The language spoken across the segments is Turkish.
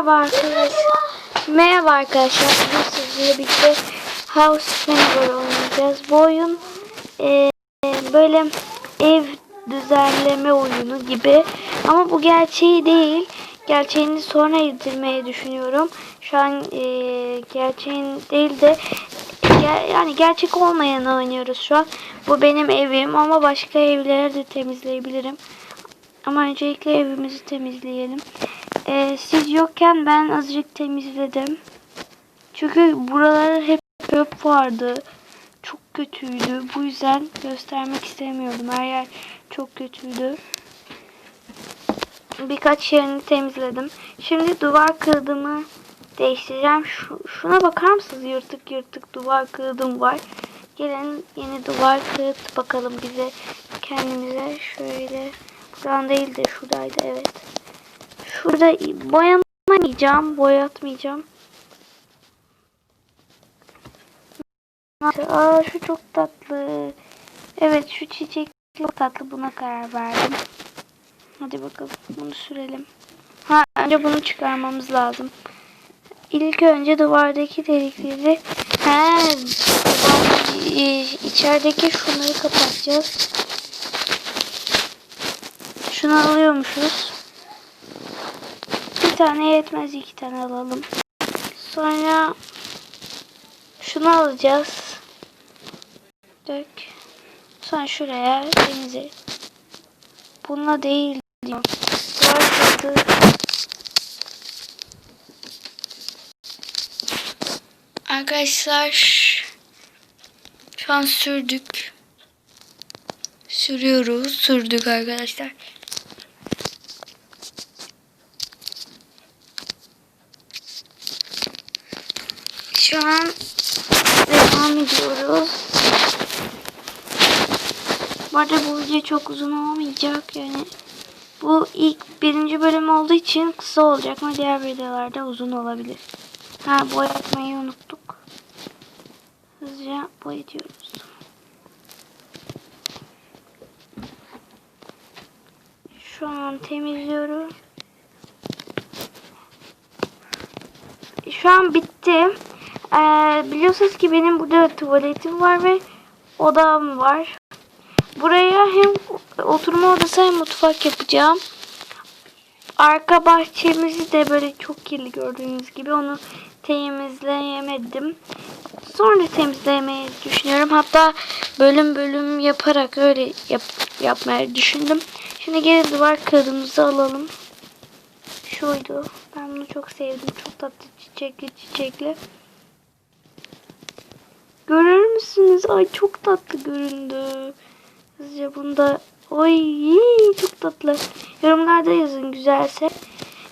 Merhaba arkadaşlar. Merhaba arkadaşlar. Bugün sizinle birlikte House Maneuver oynayacağız. Bu oyun e, böyle ev düzenleme oyunu gibi. Ama bu gerçeği değil. Gerçeğini sonra yedirmeyi düşünüyorum. Şu an e, gerçeğin değil de yani gerçek olmayanı oynuyoruz şu an. Bu benim evim ama başka evleri de temizleyebilirim. Ama öncelikle evimizi temizleyelim. Ee, siz yokken ben azıcık temizledim. Çünkü buralar hep çöp vardı. Çok kötüydü. Bu yüzden göstermek istemiyordum. Her yer çok kötüydü. Birkaç yerini temizledim. Şimdi duvar kağıdımı değiştireceğim. Şu, şuna bakar mısınız? Yırtık yırtık duvar kağıdım var. Gelin yeni duvar kağıt bakalım bize kendimize şöyle buradan değil de şuradaydı evet. Şurada boyamayacağım, boyatmayacağım. Aa şu çok tatlı. Evet şu çiçek çok tatlı. Buna karar verdim. Hadi bakalım bunu sürelim. Ha önce bunu çıkarmamız lazım. İlk önce duvardaki delikleri he içerideki şunları kapatacağız. Şunu alıyormuşuz. Tane yetmez iki tane alalım. Sonra şunu alacağız. Dök. Sonra şuraya denize. Bununla değil diyor. Kağıdı. Arkadaşlar şu an sürdük. Sürüyoruz. Sürdük arkadaşlar. An devam ediyoruz. Bu arada bu video çok uzun olmayacak yani. Bu ilk birinci bölüm olduğu için kısa olacak ama diğer videolarda uzun olabilir. Ha boyatmayı unuttuk. Hızlıca boyatıyoruz. Şu an temizliyorum. Şu an bitti. Ee, biliyorsunuz ki benim burada tuvaletim var ve odam var. Buraya hem oturma odası hem mutfak yapacağım. Arka bahçemizi de böyle çok kirli gördüğünüz gibi onu temizleyemedim. Sonra temizlemeyi düşünüyorum. Hatta bölüm bölüm yaparak öyle yap, yapmayı düşündüm. Şimdi geri duvar kağıdımızı alalım. Şuydu. Ben bunu çok sevdim. Çok tatlı çiçekli çiçekli. Görür müsünüz? Ay çok tatlı göründü. Hızlıca bunda Oy çok tatlı. Yorumlarda yazın güzelse.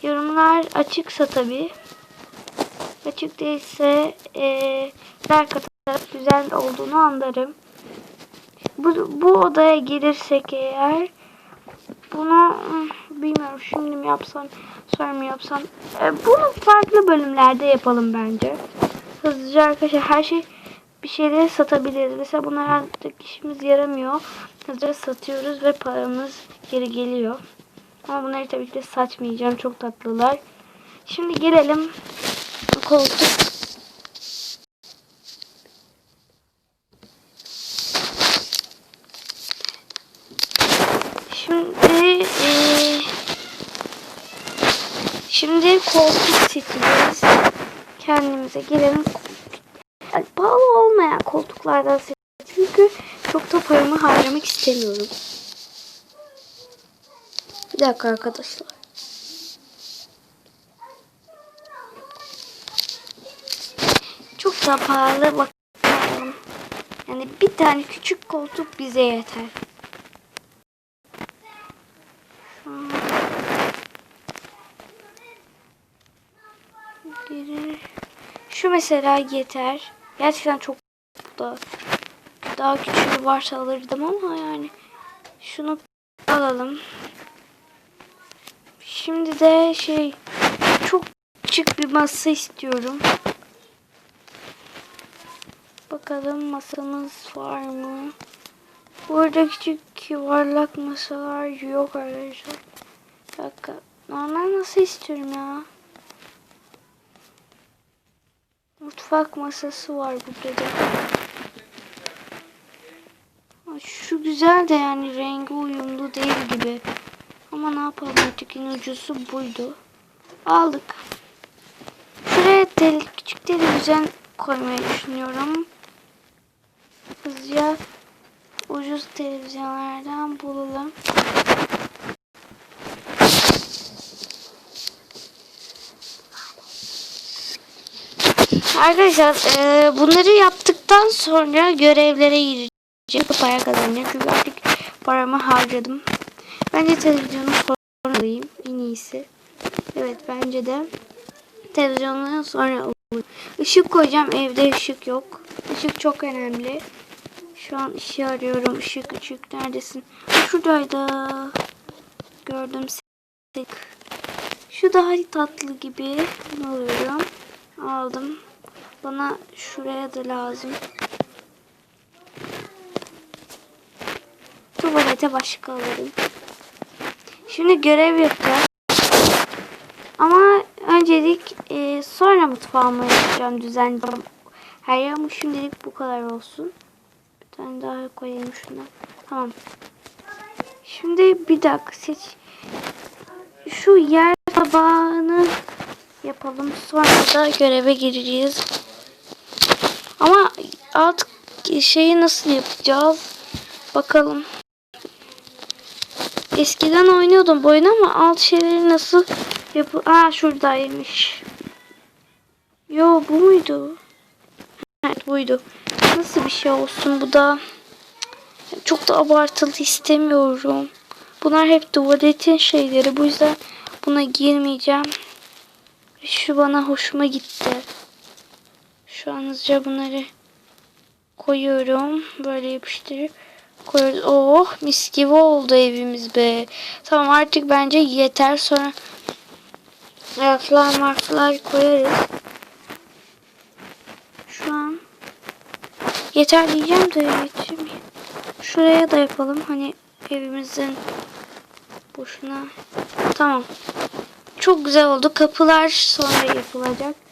Yorumlar açıksa tabi. Açık değilse ee, like atarak güzel olduğunu anlarım. Bu, bu odaya gelirsek eğer bunu hmm, bilmiyorum şimdi mi yapsam sonra mı yapsam. E, bunu farklı bölümlerde yapalım bence. Hızlıca arkadaşlar her şey bir şeyleri satabiliriz. Mesela bunlar artık işimiz yaramıyor. Hızlıca satıyoruz ve paramız geri geliyor. Ama bunları tabii ki de saçmayacağım. Çok tatlılar. Şimdi gelelim koltuk. Şimdi e, şimdi koltuk seçeceğiz. Kendimize gelelim. Yani pahalı olmayan koltuklardan seçeceğiz. Çünkü çok da paramı harcamak istemiyorum. Bir dakika arkadaşlar. Çok da pahalı bakalım. Yani bir tane küçük koltuk bize yeter. Şu mesela yeter. Gerçekten çok da daha küçüğü varsa alırdım ama yani şunu alalım. Şimdi de şey çok küçük bir masa istiyorum. Bakalım masamız var mı? Burada küçük yuvarlak masalar yok arkadaşlar. Dakika. Normal masa istiyorum ya. Mutfak masası var burada da. Şu güzel de yani rengi uyumlu değil gibi. Ama ne yapalım artık en ucuzu buydu. Aldık. Şuraya tel, küçük televizyon koymayı düşünüyorum. Hızlıca ucuz televizyonlardan bulalım. Arkadaşlar eee, bunları yaptıktan sonra görevlere gireceğim. Para kazanacağım çünkü artık paramı harcadım. Bence televizyonu sonra alayım en iyisi. Evet bence de televizyondan sonra alayım. Işık koyacağım evde ışık yok. Işık çok önemli. Şu an ışığı arıyorum. Işık ışık neredesin? Şuradaydı. Gördüm. Şu daha tatlı gibi. Bunu alıyorum. Bana şuraya da lazım. Tuvalete başka alırım. Şimdi görev yapacağız. Ama öncelik e, sonra mutfağımı yapacağım. Düzenleyeceğim. Her yer ama şimdilik bu kadar olsun. Bir tane daha koyayım şuna. Tamam. Şimdi bir dakika seç. Şu yer tabağını yapalım. Sonra da göreve gireceğiz. Ama alt şeyi nasıl yapacağız? Bakalım. Eskiden oynuyordum bu oyunu ama alt şeyleri nasıl yapı... Aa şuradaymış. Yo bu muydu? Evet buydu. Nasıl bir şey olsun bu da? Çok da abartılı istemiyorum. Bunlar hep tuvaletin şeyleri. Bu yüzden buna girmeyeceğim. Şu bana hoşuma gitti. Şu an hızlıca bunları koyuyorum. Böyle yapıştırıp koyuyoruz. Oh mis gibi oldu evimiz be. Tamam artık bence yeter. Sonra raflar marflar koyarız. Şu an yeter diyeceğim de yetişemiyor. Şuraya da yapalım. Hani evimizin boşuna. Tamam. Çok güzel oldu. Kapılar sonra yapılacak.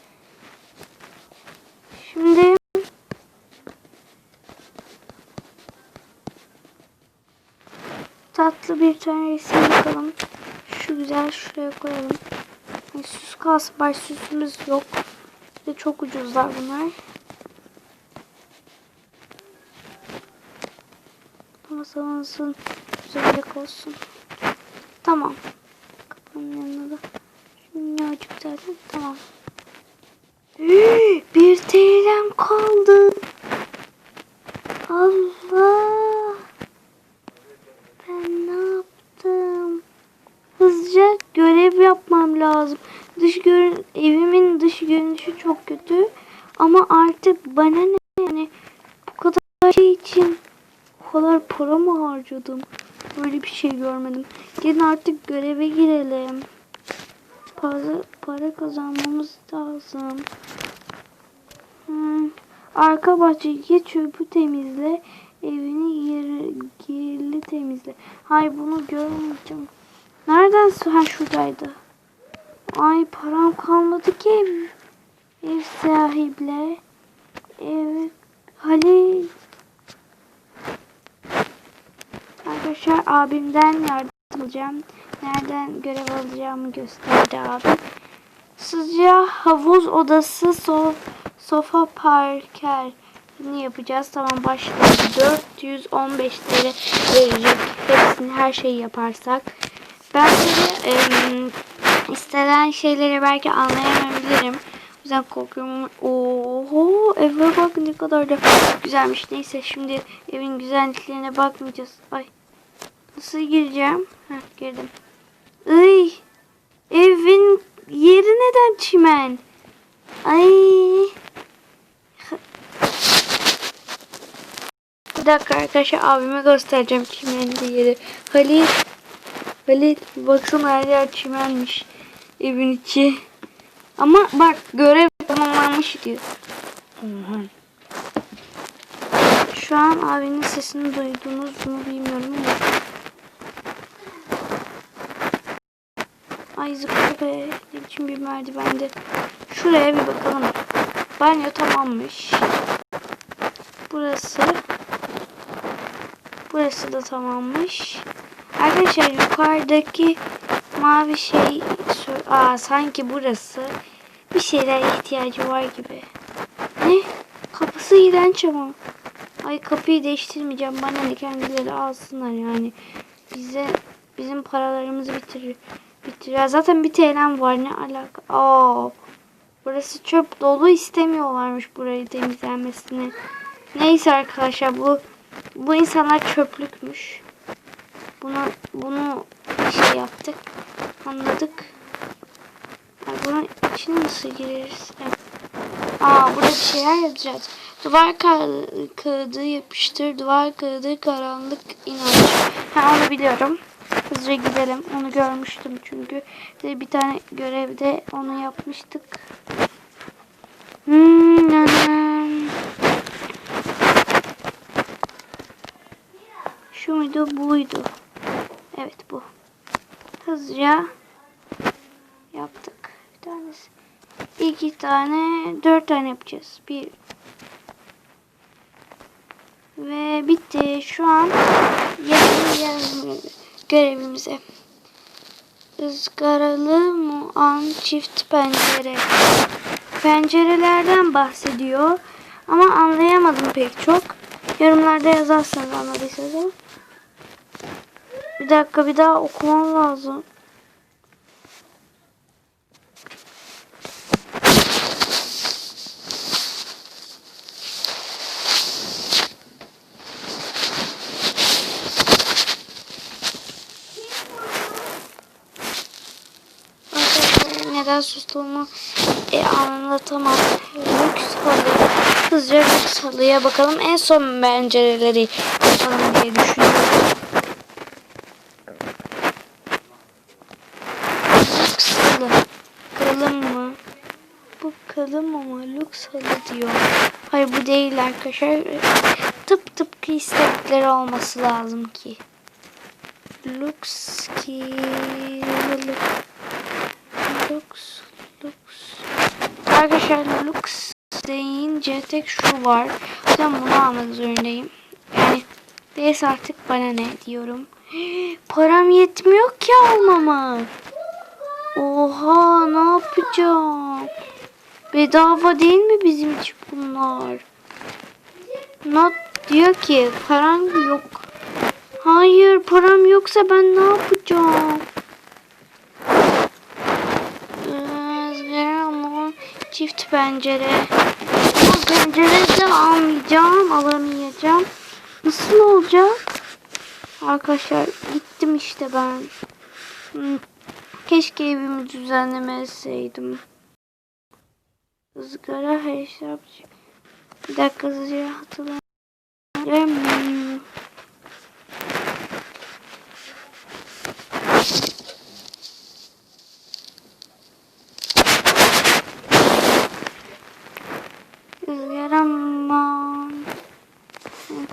Şimdi tatlı bir tane resim yapalım. Şu güzel şuraya koyalım. Süs kalsın. Baş süsümüz yok. De çok ucuzlar bunlar. Masamızın güzellik olsun. Tamam. Kapının yanına da minnacık zaten. Tamam. Bir TL'm kaldı. Allah. Ben ne yaptım? Hızlıca görev yapmam lazım. Dış görün evimin dış görünüşü çok kötü. Ama artık bana ne yani bu kadar şey için o kadar para mı harcadım? Böyle bir şey görmedim. Gelin artık göreve girelim. Para, para kazanmamız lazım. Arka bahçeye çöpü temizle. Evini yer, kirli temizle. Hayır bunu görmeyeceğim. Nereden? Ha şuradaydı. Ay param kalmadı ki ev, ev sahiple. Ev Halil. Arkadaşlar abimden yardım alacağım. Nereden görev alacağımı gösterdi abi. Sizce havuz odası so sofa parker ne yapacağız? Tamam başladı. 415 TL verecek. Hepsini her şeyi yaparsak. Ben böyle em, istenen şeyleri belki anlayamayabilirim. O yüzden korkuyorum. Oho eve bak ne kadar da güzelmiş. Neyse şimdi evin güzelliklerine bakmayacağız. Ay nasıl gireceğim? Heh, girdim. Ay evin yeri neden çimen? Ay bir dakika arkadaşlar abime göstereceğim çimenli yeri. Halil Halil baksana her yer çimenmiş evin içi. Ama bak görev tamamlanmış diyor. Şu an abinin sesini duydunuz mu bilmiyorum ama. Ay zıplı be. Ne bir merdivende. Şuraya bir bakalım. Banyo tamammış. Burası. Burası da tamammış. Arkadaşlar yukarıdaki mavi şey Aa, sanki burası bir şeyler ihtiyacı var gibi. Ne? Kapısı iğrenç ama. Ay kapıyı değiştirmeyeceğim. Bana ne kendileri alsınlar yani. Bize bizim paralarımızı bitirir. Bitiriyor. Zaten bir TL'm var ne alaka. Aa, burası çöp dolu istemiyorlarmış burayı temizlenmesini. Neyse arkadaşlar bu bu insanlar çöplükmüş. Bunu bunu şey yaptık. Anladık. Ay bunun içine nasıl gireriz? Aa burada bir şeyler yapacağız. Duvar ka- kağıdı yapıştır. Duvar kağıdı karanlık inanç. Ha onu biliyorum. Hızlıca gidelim. Onu görmüştüm çünkü. Bir tane görevde onu yapmıştık. Hmm, Şu muydu? Buydu. Evet bu. Hızlıca yaptık. Bir tanesi. İki tane, dört tane yapacağız. Bir. Ve bitti. Şu an yapacağız görevimize. Izgaralı muan çift pencere. Pencerelerden bahsediyor. Ama anlayamadım pek çok. Yorumlarda yazarsınız anladıysanız ama. Bir dakika bir daha okumam lazım. Neden sustuğumu e, anlatamam. Lüks halı. Hızlıca lüks halıya bakalım. En son pencereleri yapalım diye düşünüyorum. Lüks halı. Kalın mı? Kalın ama lüks halı diyor. Hayır bu değil arkadaşlar. Tıp tıpkı istedikleri olması lazım ki. Lux ki. Lux, Lux. Arkadaşlar Lux deyince tek şu var. Yüzden bunu almak zorundayım. Yani değilse artık bana ne diyorum. Param yetmiyor ki almama. Oha ne yapacağım? Bedava değil mi bizim için bunlar? Not diyor ki param yok. Hayır param yoksa ben ne yapacağım? Rızgara çift pencere. Ama pencere de almayacağım, alamayacağım. Nasıl olacak? Arkadaşlar gittim işte ben. Keşke evimi düzenlemeseydim. Izgara hesapçı. Bir dakika hızlıca hatırlamıyorum. Yaraman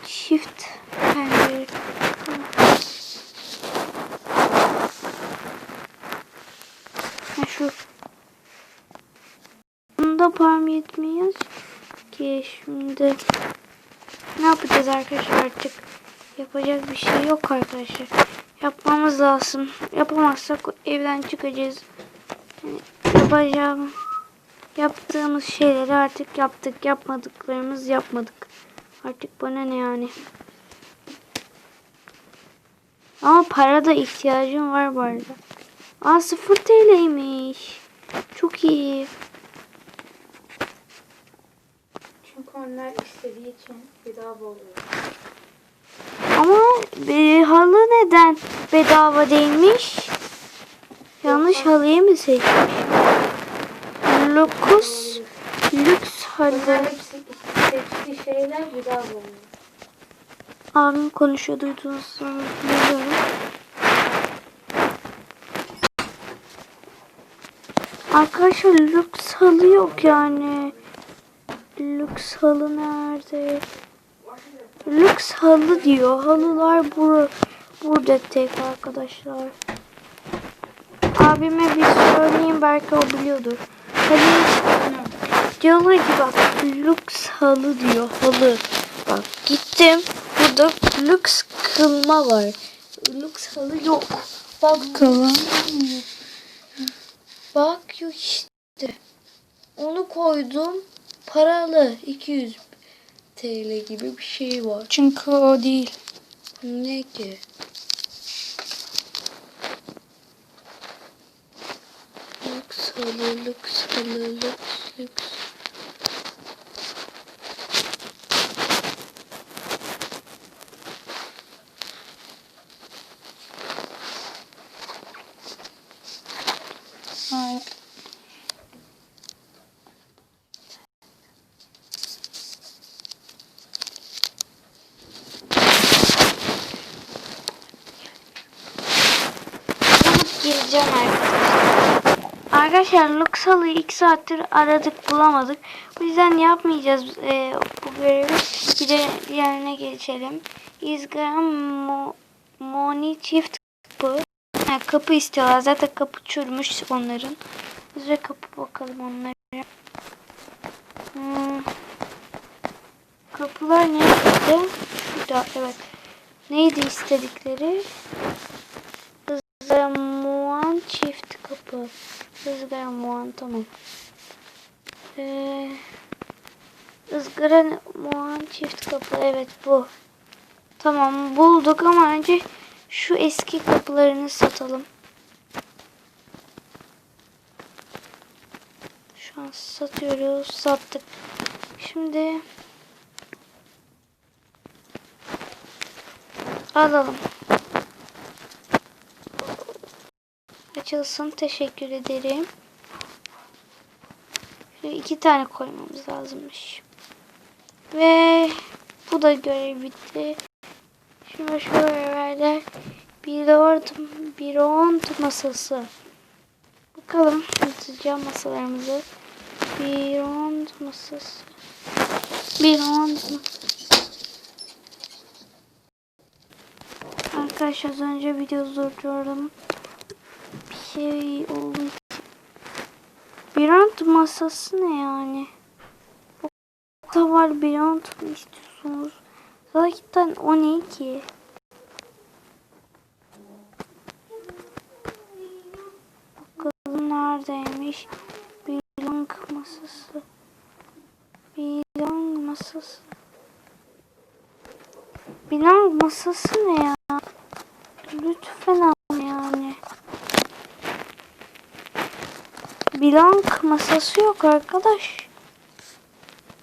çift pencere. Ha şu. Bunda yetmiyor ki şimdi. Ne yapacağız arkadaşlar artık? Yapacak bir şey yok arkadaşlar. Yapmamız lazım. Yapamazsak evden çıkacağız. Yani yapacağım. Yaptığımız şeyleri artık yaptık. Yapmadıklarımız yapmadık. Artık bana ne yani. Ama para da ihtiyacım var bu arada. Aa 0 TL'ymiş. Çok iyi. Çünkü onlar istediği için bedava oluyor. Ama e, halı neden bedava değilmiş? Yanlış halıyı mı seçmiş? Lukus lüks halı. Seçtiği şeyler bedava oluyor. Abim konuşuyor duydunuz mu bilmiyorum. Arkadaşlar lüks halı yok yani. Lüks halı nerede? Lüks halı diyor. Halılar bur burada tek arkadaşlar. Abime bir söyleyeyim belki o biliyordur. Halı Diyorlar ki bak lüks halı diyor halı. Bak gittim burada lüks kılma var. Lüks halı yok. Bak Kavan. bak yok işte. Onu koydum paralı 200 TL gibi bir şey var. Çünkü o değil. Ne ki? Lüks halı, lüks halı, lüks, lüks. Hayır. Bulup gireceğim arkadaşlar. Arkadaşlar halıyı 2 saattir aradık bulamadık. O yüzden yapmayacağız e, bu görevi. Bir de diğerine geçelim. İzgaram mo, Moni çift kapı. Ha, kapı istiyorlar. Zaten kapı çürümüş onların. De kapı bakalım onlara. Hmm. Kapılar nerede? Şurada evet. Neydi istedikleri? Izgara Muan çift kapı. Izgara tamam. Ee, ızgara Muan çift kapı evet bu. Tamam bulduk ama önce şu eski kapılarını satalım. Şu an satıyoruz. Sattık. Şimdi alalım. Açılsın. Teşekkür ederim. Şöyle iki tane koymamız lazımmış. Ve bu da görev bitti. Şimdi. Bir rond, bir rond masası. Bakalım hızlıca masalarımızı. Rond masası. Rond masası. Arkadaşlar az önce video durdurdum. Şey oldu. Bir rond masası ne yani? O da var bir rond mu istiyorsunuz? Zaten o ne ki? Bakalım neredeymiş? Bilong masası. Bilong masası. Bilong masası ne ya? Lütfen ama yani. Bilong masası yok arkadaş.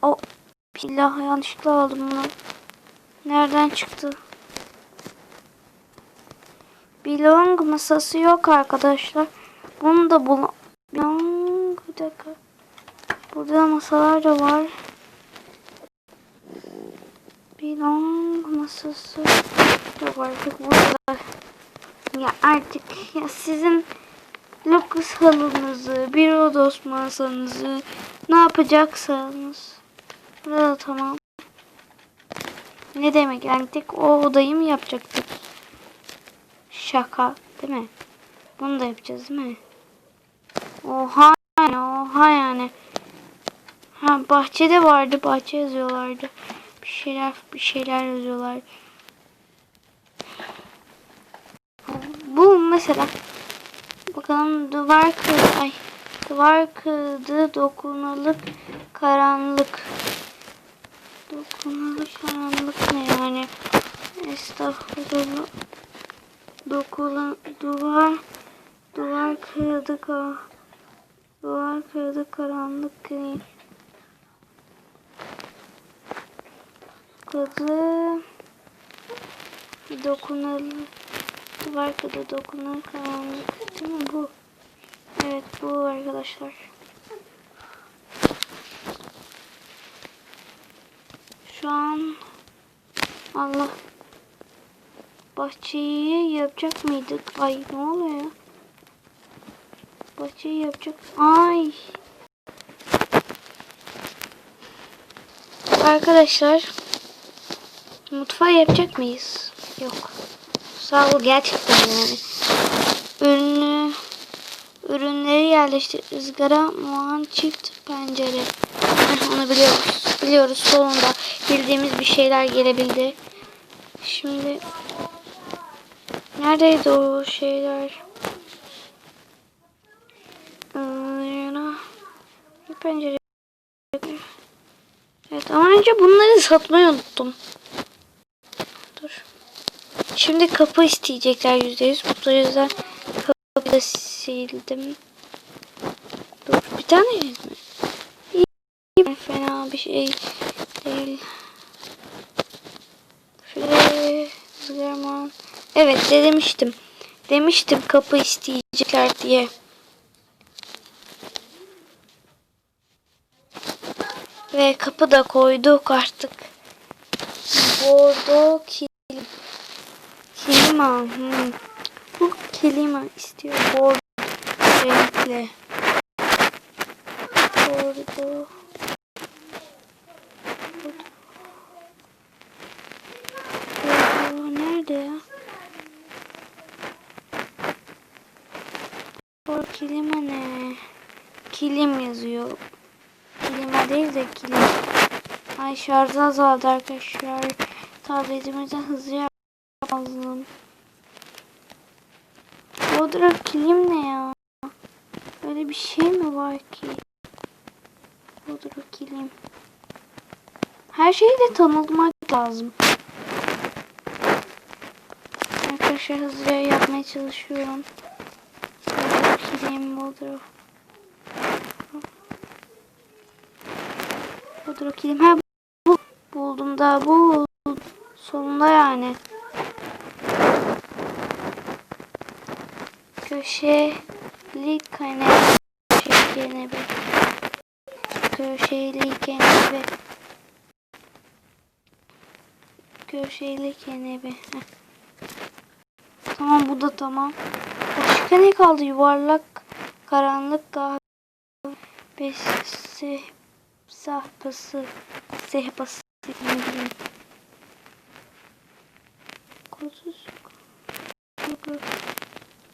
O billah yanlışlıkla aldım bunu. Nereden çıktı? Bilong masası yok arkadaşlar. Bunu da bul. Bilong bir dakika. Burada masalar da var. Bilong masası yok artık burada. Ya artık ya sizin Lucas halınızı, bir odos masanızı ne yapacaksanız. Burada tamam. Ne demek yani tek o odayı mı yapacaktık? Şaka değil mi? Bunu da yapacağız değil mi? Oha yani oha yani. Ha bahçede vardı bahçe yazıyorlardı. Bir şeyler bir şeyler yazıyorlar. Bu mesela bakalım duvar kırdı ay duvar kırdı dokunalık karanlık. Dokunalık karanlık ne yani? Estağfurullah. Dokula duvar duvar kırdı duvar kırdı karanlık ne kırdı. Dokunalı duvar kırdı dokunalı karanlık değil mi bu evet bu arkadaşlar Şu an Allah bahçeyi yapacak mıydık? Ay ne oluyor? Bahçeyi yapacak. Ay. Arkadaşlar mutfağı yapacak mıyız? Yok. Sağ ol gerçekten yani. Ürünü ürünleri yerleştir. ızgara, muhan, çift pencere. Onu biliyoruz. Biliyoruz sonunda bildiğimiz bir şeyler gelebildi. Şimdi neredeydi o şeyler? Bir pencere. Evet ama önce bunları satmayı unuttum. Dur. Şimdi kapı isteyecekler yüzde yüz. Bu yüzden kapıyı da sildim. Dur bir tane mi? İyi fena bir şey değil. Zıgarman. Evet de demiştim. Demiştim kapı isteyecekler diye. Ve kapı da koyduk artık. Bordo kilim. Kilima. Hmm. Bu kilima istiyor. Bordo renkli. Bordo. Bordo nerede ya? Bordo kilima ne? Kilim yazıyor. Kilima değil de kilim. Ay şarjı azaldı arkadaşlar. Tabletimize hızlı yapalım. Bodrum kilim ne ya? Böyle bir şey mi var ki? Bodrum kilim. Her şeyi de tanıtmak lazım. Arkadaşlar hızlıca yapmaya çalışıyorum. Bodrum kilim, Bodrum. Bodrum kilim. Ha bu. Buldum da bu. Sonunda yani. Köşeli kanepe. Kanepe. Köşeli kanepe. Köşeli. Heh. Tamam bu da tamam. Başka ne kaldı? Yuvarlak, karanlık kahvesi, sahpası, sehpası. Ne bileyim. Kolsuz.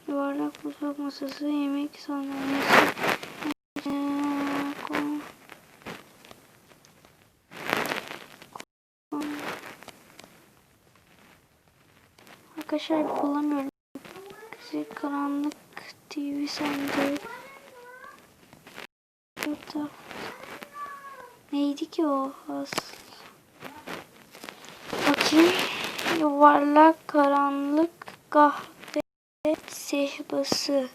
Yuvarlak mutfak masası, yemek sandalyesi. Arkadaşlar bulamıyorum. Kızı karanlık TV sandalye. Burada. Neydi ki o? As. Bakayım. Yuvarlak karanlık kahve sehpası.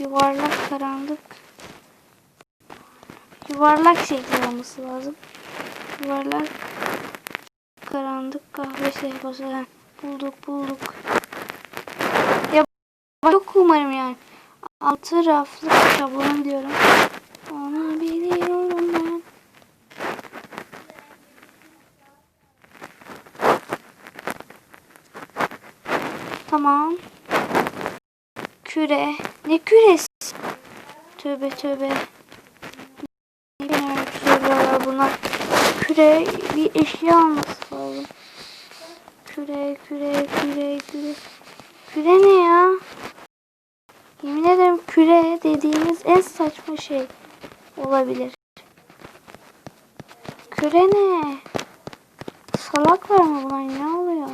Yuvarlak karanlık. Yuvarlak şekli olması lazım. Yuvarlak karanlık kahve. Ha, bulduk bulduk. Ya çok umarım yani. Altı raflı tablonu biliyorum. Onu biliyorum ben. Tamam. Küre. Ne küresi? Tövbe tövbe. Ne söylüyorlar buna. Küre bir eşya olması lazım. Küre, küre, küre, küre. Küre ne ya? Yemin ederim küre dediğiniz en saçma şey olabilir. Küre ne? Salak var mı bunlar? Ne oluyor?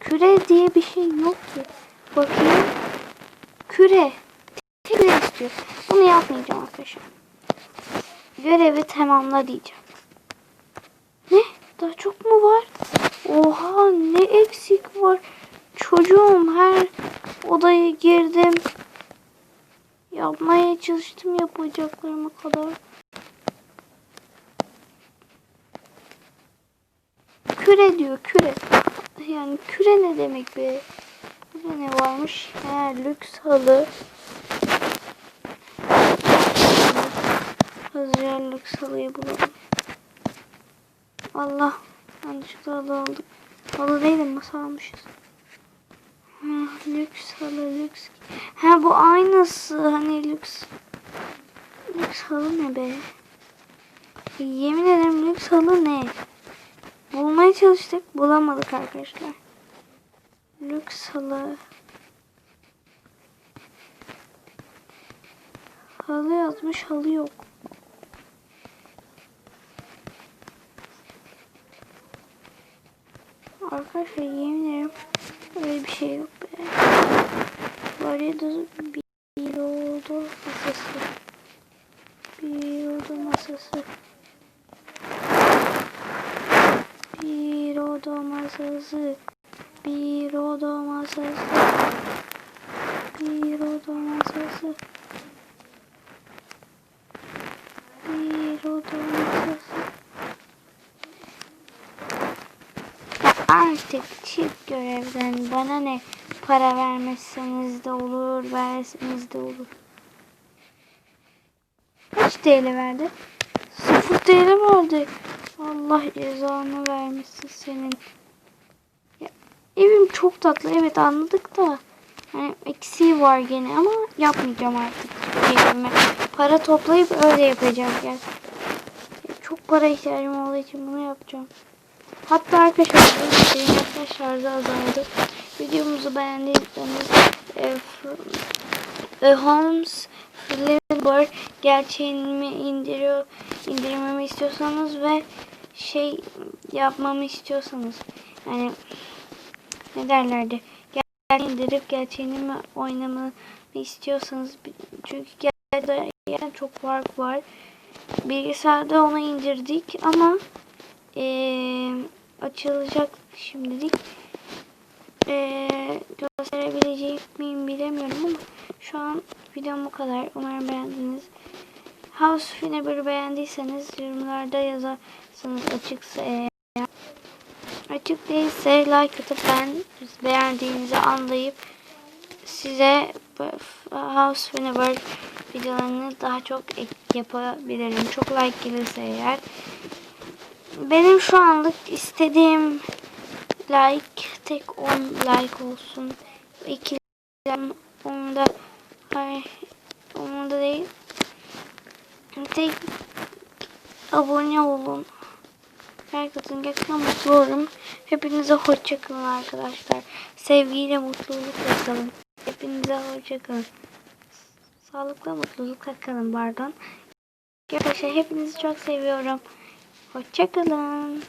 Küre diye bir şey yok ki. Bakayım. Küre. Küre istiyor. Bunu yapmayacağım arkadaşlar. Görevi tamamla diyeceğim. Ne? Daha çok mu var? Oha ne eksik var. Çocuğum her odaya girdim. Yapmaya çalıştım yapacaklarıma kadar. Küre diyor küre. Yani küre ne demek be? Burada ne varmış? He, lüks halı. Hızlıca lüks halıyı bulalım. Allah. Yanlışlıkla halı aldık. Halı değil de masa almışız. Ha, lüks halı lüks. Ha bu aynısı. Hani lüks. Lüks halı ne be? Yemin ederim lüks halı ne? Bulmaya çalıştık. Bulamadık arkadaşlar. Lüks halı. Halı yazmış halı yok. Arkadaşlar yemin ederim öyle bir şey yok be. Var ya da bir oldu masası. Bir oldu masası. Bir oldu masası. Bir oda masası. Bir oda masası. Bir oda masası. Artık çık görevden. Bana ne para vermezseniz de olur, verseniz de olur. Kaç TL verdi? Sıfır TL verdi. Allah cezanı vermesin senin. Evim çok tatlı evet anladık da. Hani eksiği var gene ama yapmayacağım artık. Evime. Para toplayıp öyle yapacağım. Yani çok para ihtiyacım olduğu için bunu yapacağım. Hatta arkadaşlar internet şarjı azaldı. Videomuzu beğendiyseniz e, e, Holmes Flavor gerçeğini indiriyor indirmemi istiyorsanız ve şey yapmamı istiyorsanız yani ne derlerdi? Gel indirip gerçeğini mi oynamamı istiyorsanız çünkü gerçekten çok fark var. Bilgisayarda onu indirdik ama eee, açılacak şimdilik. Eee gösterebilecek miyim bilemiyorum ama şu an videom bu kadar. Umarım beğendiniz. House Finneber'ı beğendiyseniz yorumlarda yazarsanız açıksa eğer açık değilse like atıp ben beğendiğinizi anlayıp size House Finneber videolarını daha çok yapabilirim. Çok like gelirse eğer. Benim şu anlık istediğim like tek 10 like olsun. 2 onda hayır onda değil. Tek abone olun. Herkesin gerçekten mutlu olurum. Hepinize hoşçakalın arkadaşlar. Sevgiyle mutlulukla kalın. Hepinize hoşçakalın. Sağlıkla mutlulukla kalın pardon. Arkadaşlar hepinizi çok seviyorum. Hoşçakalın.